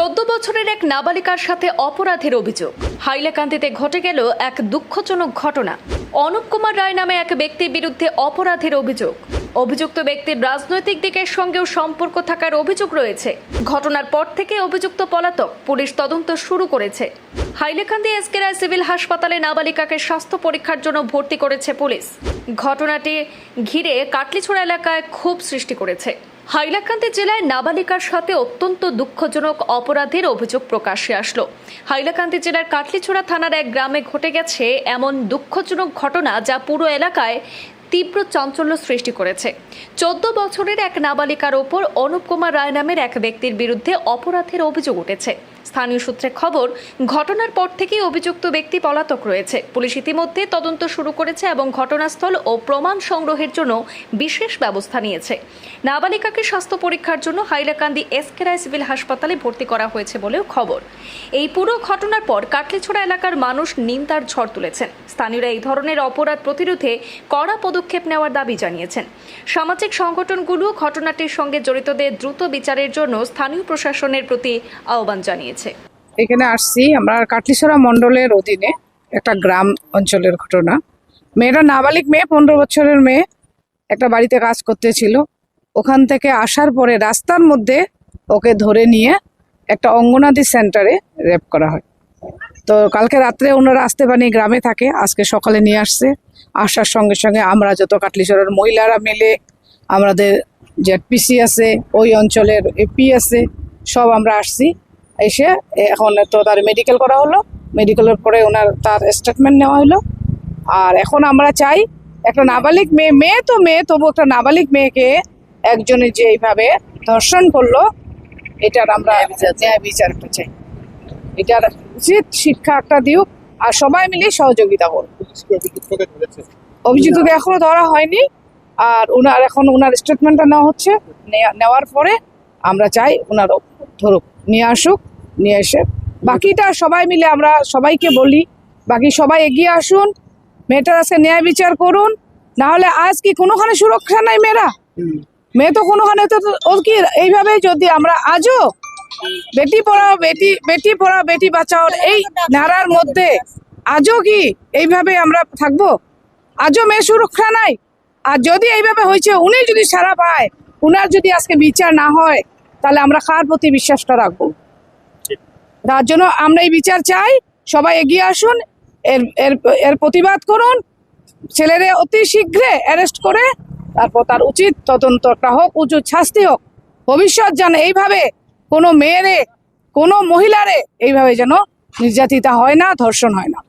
চোদ্দ বছরের এক নাবালিকার সাথে অপরাধের অভিযোগ। হাইলাকান্দিতে ঘটে গেল এক দুঃখজনক ঘটনা। অনুপ কুমার রায় নামে এক ব্যক্তির বিরুদ্ধে অপরাধের অভিযোগ। অভিযুক্ত ব্যক্তির রাজনৈতিক দিকের সঙ্গেও সম্পর্ক থাকার অভিযোগ রয়েছে। ঘটনার পর থেকে অভিযুক্ত পলাতক পুলিশ তদন্ত শুরু করেছে। হাইলাকান্দি এসকে রায় সিভিল হাসপাতালে নাবালিকাকে স্বাস্থ্য পরীক্ষার জন্য ভর্তি করেছে পুলিশ। ঘটনাটি ঘিরে কাটলিছোড়া এলাকায় ক্ষোভ সৃষ্টি করেছে। হাইলাকান্দি জেলায় নাবালিকার সাথে অত্যন্ত দুঃখজনক অপরাধের অভিযোগ প্রকাশ্যে আসলো। হাইলাকান্দি জেলার কাটলিছোড়া থানার এক গ্রামে ঘটে গেছে এমন দুঃখজনক ঘটনা যা পুরো এলাকায় তীব্র চাঞ্চল্য সৃষ্টি করেছে। চোদ্দ বছরের এক নাবালিকার ওপর অনুপ কুমার রায় নামের এক ব্যক্তির বিরুদ্ধে অপরাধের অভিযোগ উঠেছে। স্থানীয় সূত্রে খবর, ঘটনার পর থেকেই অভিযুক্ত ব্যক্তি পলাতক রয়েছে। পুলিশ ইতিমধ্যে তদন্ত শুরু করেছে এবং ঘটনাস্থল ও প্রমাণ সংগ্রহের জন্য বিশেষ ব্যবস্থা নিয়েছে। নাবালিকাকে স্বাস্থ্য পরীক্ষার জন্য হাইলাকান্দি এসকে রায় সিভিল হাসপাতালে ভর্তি করা হয়েছে বলেও খবর। এই পুরো ঘটনার পর কাটলিছোড়া এলাকার মানুষ নিন্দার ঝড় তুলেছেন। স্থানীয়রা এই ধরনের অপরাধ প্রতিরোধে কড়া পদক্ষেপ নেওয়ার দাবি জানিয়েছেন। সামাজিক সংগঠনগুলো ঘটনাটির সঙ্গে জড়িতদের দ্রুত বিচারের জন্য স্থানীয় প্রশাসনের প্রতি আহ্বান জানিয়েছে। এখানে আসছি আমরা কাটলিছড়া মণ্ডলের অধীনে একটা গ্রাম অঞ্চলের ঘটনা। মেয়েটা নাবালিক মেয়ে, পনেরো বছরের মেয়ে, একটা বাড়িতে কাজ করতেছিল। ওখান থেকে আসার পরে রাস্তার মধ্যে ওকে ধরে নিয়ে একটা অঙ্গনাদি সেন্টারে রেপ করা হয়। তো কালকে রাত্রে ওনারা আসতে পারেনি গ্রামে থাকে আজকে সকালে নিয়ে আসছে। আসার সঙ্গে সঙ্গে আমরা যত কাটলিছড়ার মহিলারা মিলে আমাদের জেডপিসি আছে ওই অঞ্চলের এপি আছে সব আমরা আসছি। এসে এখন তো তার মেডিকেল করা হলো মেডিকেলের পরে ওনার তার স্টেটমেন্ট নেওয়া হলো। আর এখন আমরা চাই একটা নাবালিক মেয়ে মেয়ে তো মেয়ে তবু একটা নাবালিক মেয়েকে একজনে যে এইভাবে ধর্ষণ করল এটার আমরা ন্যায় বিচারটা চাই। এটার উচিত শিক্ষা একটা দিও আর সবাই মিলে সহযোগিতা করুক। অভিযুক্তকে এখনও ধরা হয়নি আর ওনার এখন ওনার স্টেটমেন্টটা নেওয়া হচ্ছে। নেওয়ার পরে আমরা চাই ওনার ধরুক নিয়ে আসুক নিয়ে এসে বাকিটা সবাই মিলে আমরা সবাইকে বলি বাকি সবাই এগিয়ে আসুন মেয়েটার আজকে ন্যায় বিচার করুন না হলে আজ কি কোনোখানে সুরক্ষা নাই মেয়েরা? মেয়ে তো কোনোখানে তো তো- ও কি এইভাবে যদি আমরা আজও বেটি পড়াও, বেটি বেটি পড়াও, বেটি বাঁচাও। এই নারার মধ্যে আজও কি এইভাবে আমরা থাকব? আজও মেয়ে সুরক্ষা নাই? আর যদি এইভাবে হয়েছে, উনি যদি সারা পায়, উনার যদি আজকে বিচার না হয়, তাহলে আমরা কার প্রতি বিশ্বাসটা রাখব? তার জন্য আমরা এই বিচার চাই, সবাই এগিয়ে আসুন, এর এর এর প্রতিবাদ করুন, ছেলেরে অতি শীঘ্রে অ্যারেস্ট করে, তারপর তার উচিত তদন্তটা হোক, উচিত শাস্তি হোক। ভবিষ্যৎ যেন এইভাবে কোনো মেয়েরে কোনো মহিলারে এইভাবে যেন নির্যাতিতা হয় না ধর্ষণ হয় না।